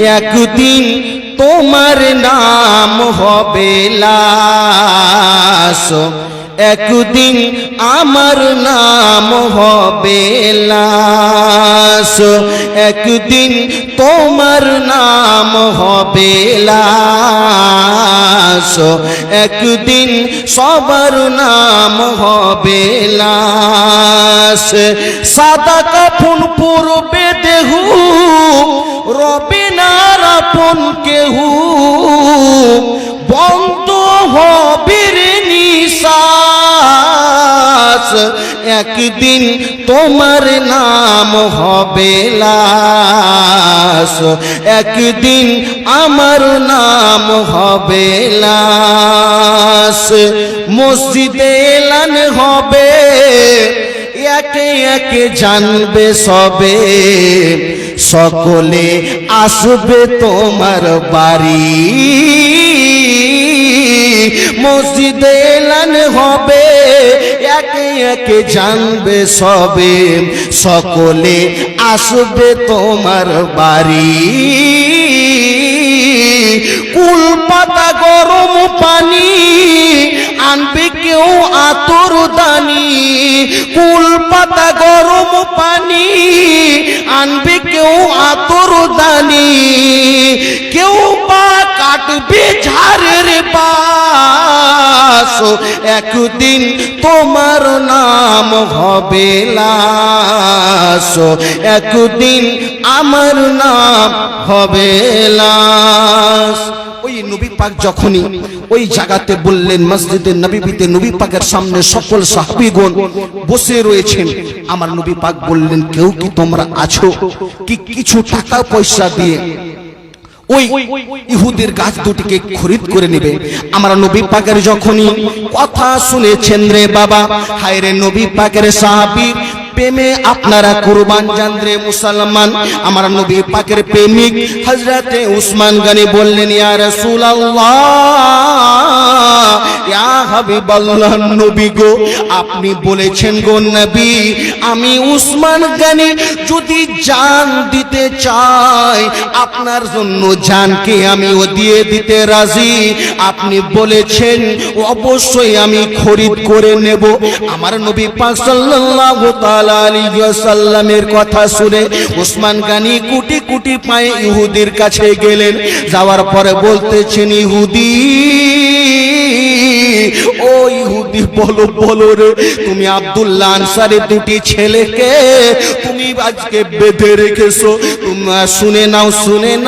একদিন তোমার নাম হবে লাশ। একদিন আমার নাম হবে লাশ। একদিন তোমার নাম হবে লাশ। একদিন সবার নাম হবে লাশ। সাদা কাফন পূর্বে রবে না আপন কেহু। বন্ধ হবে নিশ্বাস। একদিন তোমার নাম হবে লাশ। একদিন আমার নাম হবে লাশ। মসজিদে এলান হবে। একে একে জানবে সবে। সকলে আসবে তোমার বাড়ি। মসজিদে এলান হবে, একে একে জানবে সবে। সকলে আসবে তোমার বাড়ি। কুল পাতা গরম পানি আনবে কেউ আতর দানি কুল পাতা গরম পানি, আনবে কেউ আতর দানি। কেউ বা কাটবে ঝাড়ের পাশ একদিন তোমার নাম হবে লাশ, একদিন আমার নাম হবে ওই নবী পাক যখনই ওই জায়গাতে বললেন, মসজিদে নবীবিতে নবী পাকের সামনে সকল সাহাবীগণ বসে রয়েছেন। আমার নবী পাক বললেন, কেউ কি তোমরা আছো? কি কিছু টাকা পয়সা দিয়ে ওই ইহুদের গাছ দুটিকে খরিদ করে নেবে? আমরা নবী পাকের যখনই কথা শুনেছেন রে বাবা হায় রে নবী পাকের সাহাবীর প্রেমে আপনারা কুরবান জান রে মুসলমান, আমার নবী পাকের প্রেমিক হযরতে উসমান গনি বললেন, ইয়া রাসূলুল্লাহ, ইয়া হাবিবাল্লাহ নবী গো, আপনি বলেছেন গো নবী, আমি উসমান গনি যদি জান দিতে চাই, আপনার জন্য জানকে আমি ও দিয়ে দিতে রাজি। আপনি বলেছেন, অবশ্যই আমি খরিদ করে নেব। আমার নবী পাক সাল্লাল্লাহু ওয়াসাল্লামের কথা শুনে উসমান গানি কুটি কুটি পায়ে ইহুদির কাছে গেলেন। যাওয়ার পরে বলতেছেন, ইহুদি, ও ইহুদি, বলো বলো রে, তুমি আব্দুল্লাহ আনসারের দুটি ছেলেকে তুমি আজকে বেঁধে রেখেছো। তোমরা শুনে নাও, শুনে না